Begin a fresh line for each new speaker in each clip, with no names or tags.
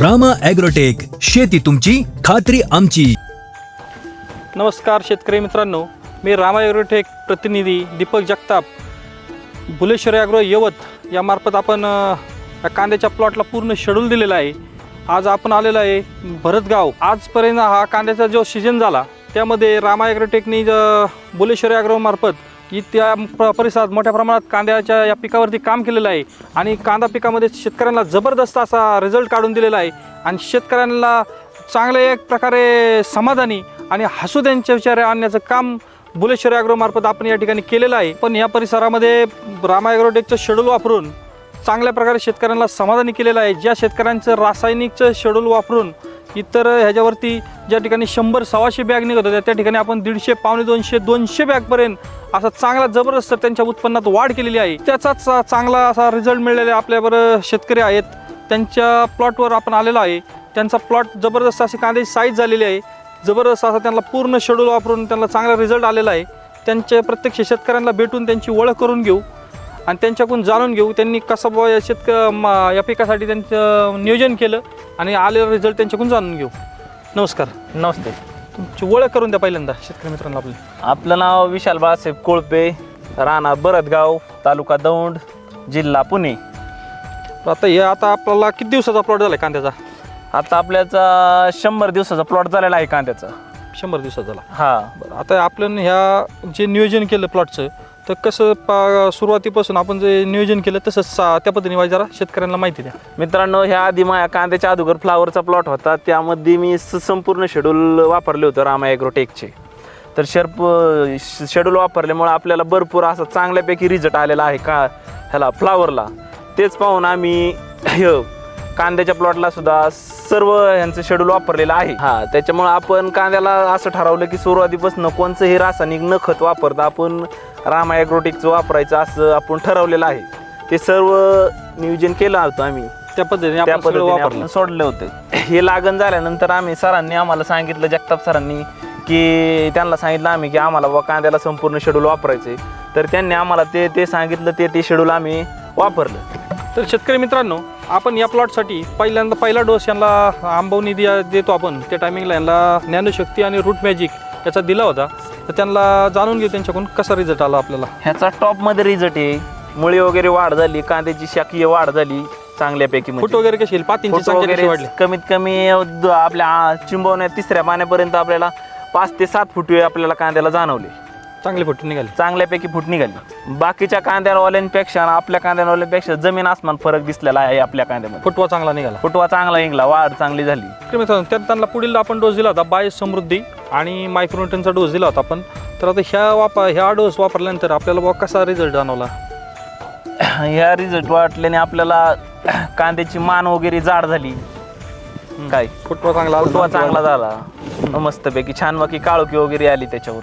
Rama agrotech शेती तुमची खात्री आमची.
नमस्कार शेतकरी मित्रांनो मी रामा ॲग्रोटेक प्रतिनिधी दीपक जगताप. बुलेश्वर ॲग्रो यवत यामार्फत आपण अ, या कांद्याच्या प्लॉटला पूर्ण शेड्यूल दिलेला आहे. आज आपण आलेलो आहे भरतगाव. आजपर्यंत हा कांद्याचा जो सीजन झाला त्यामध्ये रामा ॲग्रोटेकनी ज- बुलेश्वर ॲग्रोमार्फत इत्या प- परिसरात मोठ्या प्रमाणात कांद्याच्या या पिकावरती काम केलेलं आहे. आणि कांदा पिकामध्ये शेतकऱ्यांना जबरदस्त असा रिझल्ट काढून दिलेला आहे. आणि शेतकऱ्यांना चांगल्या एक प्रकारे समाधानी आणि हसू त्यांच्या विचारे आणण्याचं काम बुलेश्वर ॲग्रोमार्फत आपण या ठिकाणी केलेलं आहे. पण या परिसरामध्ये रामा ॲग्रोटेकचं शेड्यूल वापरून चांगल्या प्रकारे शेतकऱ्यांना समाधानी केलेलं आहे. ज्या शेतकऱ्यांचं रासायनिकचं शेड्यूल वापरून इतर ह्याच्यावरती ज्या ठिकाणी शंभर सव्वाशे बॅग निघत होत्या त्या ठिकाणी आपण दीडशे पावणे दोनशे दोनशे बॅगपर्यंत असा चांगला जबरदस्त त्यांच्या उत्पन्नात वाढ केलेली आहे. त्याचाच चांगला असा रिझल्ट मिळलेले आपल्याबरोबर शेतकरी आहेत. त्यांच्या प्लॉटवर आपण आलेलो आहे. त्यांचा प्लॉट जबरदस्त असे कांद्याची साईज झालेली आहे. जबरदस्त असा त्यांना पूर्ण शेड्यूल वापरून त्यांना चांगला रिझल्ट आलेला आहे. त्यांच्या प्रत्यक्ष शेतकऱ्यांना भेटून त्यांची ओळख करून घेऊ. आणि त्यांच्याकडून जाणून घेऊ त्यांनी कसं बुवा या शेतक या पिकासाठी त्यांचं नियोजन केलं आणि आलेला रिझल्ट त्यांच्याकडून जाणून घेऊ. नमस्कार.
नमस्ते.
तुमची ओळख करून द्या पहिल्यांदा शेतकरी मित्रांना आपली.
आपलं नाव विशाल बाळासाहेब कोळपे राणा बरदगाव तालुका दौंड जिल्हा पुणे.
आता हे आता आपल्याला किती दिवसाचा प्लॉट झाला आहे कांद्याचा?
आता आपल्याचा शंभर दिवसाचा प्लॉट झालेला आहे कांद्याचा.
शंभर दिवसाचा झाला.
हा.
बरं आता आपण ह्या जे नियोजन केलं प्लॉटचं तर कसं पा सुरुवातीपासून आपण जे नियोजन केलं तसंच सा त्या पद्धतीने जरा शेतकऱ्यांना माहिती द्या.
मित्रांनो ह्या आधी माझ्या कांद्याच्या अगोदर फ्लावरचा प्लॉट होता. त्यामध्ये मी स- संपूर्ण शेड्यूल वापरले होते रामा ॲग्रोटेकचे तर शर्प शेड्यूल वापरल्यामुळे आपल्याला भरपूर असा चांगल्यापैकी रिझल्ट आलेला आहे का ह्याला फ्लावरला तेच पाहून आम्ही हे कांद्याच्या प्लॉटला सुद्धा सर्व यांचं शेड्यूल वापरलेलं आहे. हा त्याच्यामुळे आपण कांद्याला असं ठरवलं की सुरुवातीपासून कोणचंही रासायनिक न खत वापरता आपण रामा ॲग्रोटेकचं वापरायचं असं आपण ठरवलेलं आहे. ते सर्व नियोजन केलं होतं आम्ही.
त्या पद्धतीने
त्या पद्धतीने
वापरलं.
सोडले होते. हे लागण झाल्यानंतर आम्ही सरांनी आम्हाला सांगितलं जगताप सरांनी की त्यांना सांगितलं आम्ही की आम्हाला बाबा कांद्याला संपूर्ण शेड्यूल वापरायचे तर त्यांनी आम्हाला ते ते सांगितलं ते ते शेड्यूल आम्ही वापरलं.
तर शेतकरी मित्रांनो आपण या प्लॉटसाठी पहिल्यांदा पहिला डोस यांना आंबवणी दिया देतो आपण. त्या टायमिंगला यांना ज्ञानशक्ती आणि रूट मॅजिक याचा दिला होता. तर त्यांना जाणून घेऊ त्यांच्याकडून कसा रिझल्ट आला आपल्याला.
ह्याचा टॉपमध्ये रिझल्ट आहे. मुळी वगैरे वाढ झाली कांद्याची शाकीय वाढ झाली चांगल्यापैकी म्हणजे.
फूट वगैरे कशी येईल? पातींची
फूट
संख्या कशी
वगैरे
वाढली?
कमीत कमी द- आपल्या आ- चिंबवण्या तिसऱ्या पाण्यापर्यंत आपल्याला पाच ते सात फुट आपल्याला कांद्याला जाणवले.
चांगली फूट निघाली.
चांगल्यापैकी फूट निघाली. बाकीच्या कांद्यावाल्यांपेक्षा आणि आपल्या कांद्यावाल्यांपेक्षा जमीन आसमान फरक दिसलेला आहे आपल्या कांद्यामध्ये.
फुटवा चांगला निघाला.
फुटवा चांगला निघला. वाढ चांगली झाली.
शेतकरी मित्रांनो त्यात त्यांना पुढील आपण डोस दिला होता बाय समृद्धी आणि मायक्रोन्यूटनचा डोस दिला होता आपण. तर आता ह्या वापर ह्या डोस वापरल्यानंतर आपल्याला बुवा कसा रिझल्ट जाणवला?
ह्या रिझल्ट वाटल्याने आपल्याला कांद्याची मान वगैरे जाड झाली. काय?
फुटवा चांगला.
फुटवा चांगला झाला. मस्तपैकी छान बाकी काळोखी वगैरे आली त्याच्यावर.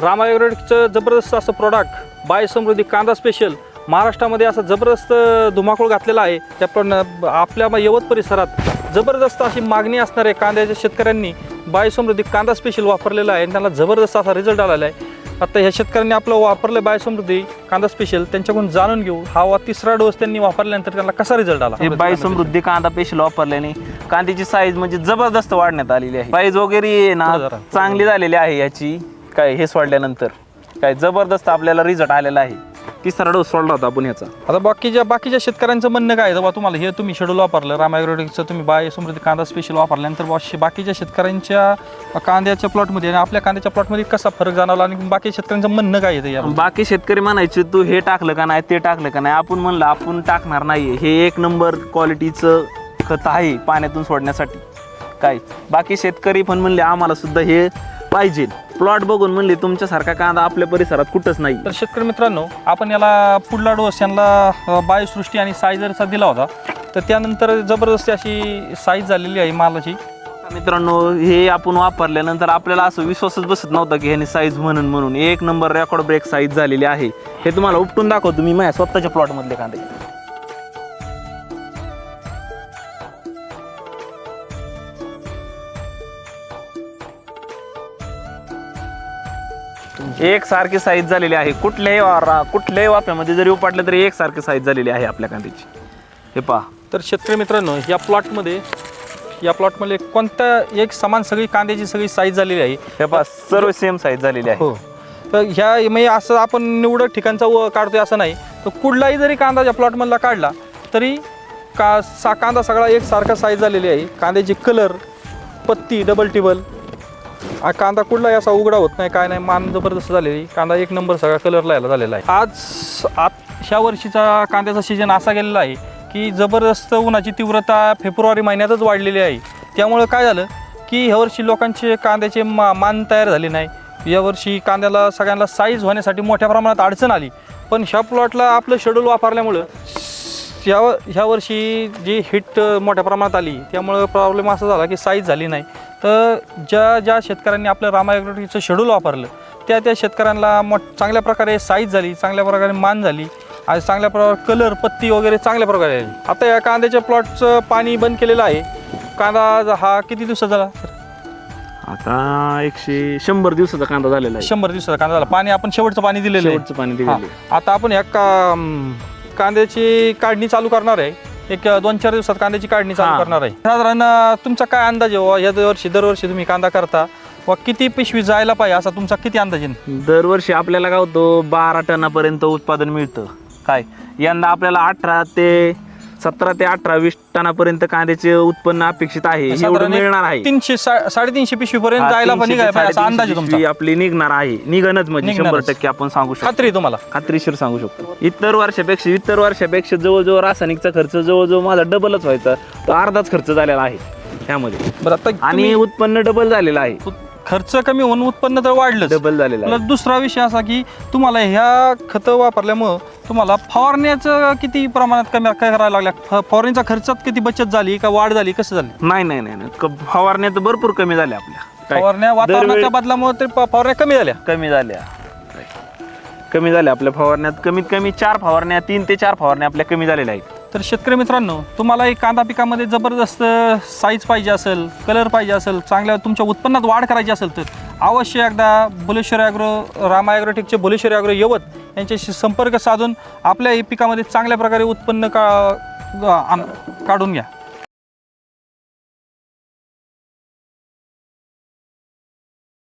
मित्रांनो रामा ॲग्रोटेकचं जबरदस्त असं प्रॉडक्ट बाय समृद्धी कांदा स्पेशल महाराष्ट्रामध्ये असं जबरदस्त धुमाकूळ घातलेला आहे. त्या पण आपल्या यवत परिसरात जबरदस्त अशी मागणी असणाऱ्या कांद्याच्या शेतकऱ्यांनी. बाय समृद्धी कांदा स्पेशल वापरलेला आहे आणि त्यांना जबरदस्त असा रिझल्ट आलेला आहे. आता ह्या शेतकऱ्यांनी आपलं वापरलं बाय समृद्धी कांदा स्पेशल त्यांच्याकडून जाणून घेऊ. हा वा तिसरा डोस त्यांनी वापरल्यानंतर त्यांना कसा रिझल्ट आला?
हे बाई समृद्धी कांदा पेशल वापरल्याने कांद्याची साईज म्हणजे जबरदस्त वाढण्यात आलेली आहे. साईज वगैरे ना. चांगली झालेली आहे याची. काय हे सोडल्यानंतर? काय जबरदस्त आपल्याला रिझल्ट आलेला आहे. तिसरा डोस सोडला होता आपण ह्याचा
आता बाकीच्या बाकीच्या शेतकऱ्यांचं म्हणणं काय? बाबा तुम्हाला हे तुम्ही शेड्यूल वापरलं. रामायग्रोटिकचं तुम्ही बाय समृद्धी कांदा स्पेशल वापरल्यानंतर बाकीच्या शेतकऱ्यांच्या कांद्याच्या प्लॉटमध्ये आणि आपल्या कांद्याच्या प्लॉटमध्ये कसा फरक जाणवला आणि बाकी शेतकऱ्यांचं म्हणणं काय आहे यावर?
बाकी शेतकरी म्हणायचे तू हे टाकलं का नाही ते टाकलं का नाही? आपण म्हणलं आपण टाकणार नाही हे एक नंबर क्वालिटीचं खत आहे पाण्यातून सोडण्यासाठी. काय? बाकी शेतकरी पण म्हणले आम्हाला सुद्धा हे पाहिजे. प्लॉट बघून म्हणले तुमच्यासारखा कांदा आपल्या परिसरात कुठंच नाही.
तर शेतकरी मित्रांनो आपण याला पुढला डोस यांना बायोसृष्टी आणि सायझरचा दिला होता तर त्यानंतर जबरदस्ती अशी साईज झालेली आहे मालाची.
मित्रांनो हे आपण वापरल्यानंतर आपल्याला असं विश्वासच बसत नव्हता की ह्याने साईज म्हणून म्हणून. एक नंबर रेकॉर्ड ब्रेक साईज झालेली आहे. हे तुम्हाला उपटून दाखवतो मी माझ्या स्वतःच्या प्लॉटमधले कांदे. एक सारखी साईज झालेली आहे. कुठल्याही वारा कुठल्याही वाफ्यामध्ये जरी उपाडलं तरी एक सारखी साईज झालेली आहे आपल्या कांद्याची. हे पहा.
तर शेतकरी मित्रांनो या प्लॉटमध्ये या प्लॉटमध्ये कोणत्या एक समान सगळी कांद्याची सगळी साईज झालेली आहे?
हे पहा सर्व सेम साईज झालेली आहे.
हो. तर ह्या म्हणजे असं आपण निवडक ठिकाणचा व काढतोय असं नाही. तर कुठलाही जरी कांदा या प्लॉटमधला काढला तरी का सा कांदा सगळा एक सारखा साईज झालेली आहे. कांद्याची कलर पत्ती डबल टिबल हा कांदा कुठलाही असा उघडा होत नाही काय नाही मान जबरदस्त झालेली. कांदा एक नंबर सगळा कलर लायला झालेला आहे. आज आत ह्या वर्षीचा कांद्याचा सीजन असा गेलेला आहे की जबरदस्त उन्हाची तीव्रता फेब्रुवारी महिन्यातच वाढलेली आहे. त्यामुळं काय झालं की ह्यावर्षी लोकांचे कांद्याचे मा मान तयार झाले नाही. यावर्षी कांद्याला सगळ्यांना साईज होण्यासाठी मोठ्या प्रमाणात अडचण आली. पण ह्या प्लॉटला आपलं शेड्यूल वापरल्यामुळं ह्या ह्या वर्षी जी हिट मोठ्या प्रमाणात आली त्यामुळं प्रॉब्लेम असा झाला की साईज झाली नाही. तर ज्या ज्या शेतकऱ्यांनी आपलं रामायग्रोटीचं शेड्यूल वापरलं त्या त्या शेतकऱ्यांना मोठ चांगल्या प्रकारे साईज झाली चांगल्या प्रकारे मान झाली आणि चांगल्या प्रकारे कलर पत्ती वगैरे चांगल्या प्रकारे आली. आता या कांद्याच्या प्लॉटचं पाणी बंद केलेलं आहे. कांदा हा किती दिवसात झाला?
आता एकशे शंभर दिवसाचा कांदा झालेला आहे.
शंभर दिवसाचा कांदा झाला. पाणी आपण शेवटचं पाणी दिलेलं आहे.
शेवटचं पाणी. दिलेलं आहे.
आता आपण ह्या का कांद्याची काढणी चालू करणार आहे. एक दोन चार दिवसात कांद्याची काढणी चालू. करणार आहे साधारण तुमचा काय अंदाज आहे? या दरवर्षी दरवर्षी तुम्ही कांदा करता व किती पिशवी जायला पाहिजे असा तुमचा किती अंदाज आहे
दरवर्षी आपल्याला काय होतं बारा टनापर्यंत उत्पादन मिळतं काय यंदा आपल्याला अठरा ते सतरा ते अठरा वीस टनापर्यंत कांद्याचे उत्पन्न अपेक्षित आहे. एवढं
साधारण
मिळणार आहे.
तीनशे सा- साडेतीनशे पिशवी पर्यंत जायला पण
तीनशे ते
निघायला पाहिजे असा अंदाज आहे तुमचा.
आपली निघणार आहे. निघणच म्हणजे शंभर
निघणारच.
टक्के आपण सांगू शकतो.
खात्री आहे तुम्हाला?
खात्रीशीर सांगू शकतो. इतर वर्षापेक्षा इतर वर्षापेक्षा जवळजवळ रासायनिकचा खर्च जवळजवळ माझा डबलच व्हायचा. तो अर्धाच खर्च झालेला आहे त्यामध्ये
बरं आता
आणि उत्पन्न डबल झालेलं आहे.
खर्च कमी होऊन उत्पन्न तर वाढलंच.
डबल झालेलं आहे.
दुसरा विषय असा की तुम्हाला ह्या खतं वापरल्यामुळं तुम्हाला फवारण्याचं किती प्रमाणात कमी काय करायला लागल्या? फ- फवारणीचा खर्चात किती बचत झाली का वाढ झाली? कसं झाली?
नाही नाही नाही नाही. क- फवारण्या तर भरपूर कमी झाल्या आपल्या. काय?
फवारण्या वातावरणाच्या
दरवेळी-
बदलामुळे ते प- फवारण्या कमी झाल्या.
कमी झाल्या. काय? कमी झाल्या आपल्या फवारण्यात. कमीत कमी चार फवारण्या तीन ते चार फवारण्या आपल्या कमी झालेल्या आहेत.
तर शेतकरी मित्रांनो तुम्हाला एक कांदा पिकामध्ये जबरदस्त साईज पाहिजे असेल कलर पाहिजे असेल चांगल्या तुमच्या उत्पन्नात वाढ करायची असेल तर अवश्य एकदा बुलेश्वर ॲग्रो रामा ॲग्रोटेकचे बुलेश्वर ॲग्रो यवत यांच्याशी संपर्क साधून आपल्या पिकामध्ये चांगल्या प्रकारे उत्पन्न का आण- काढून घ्या.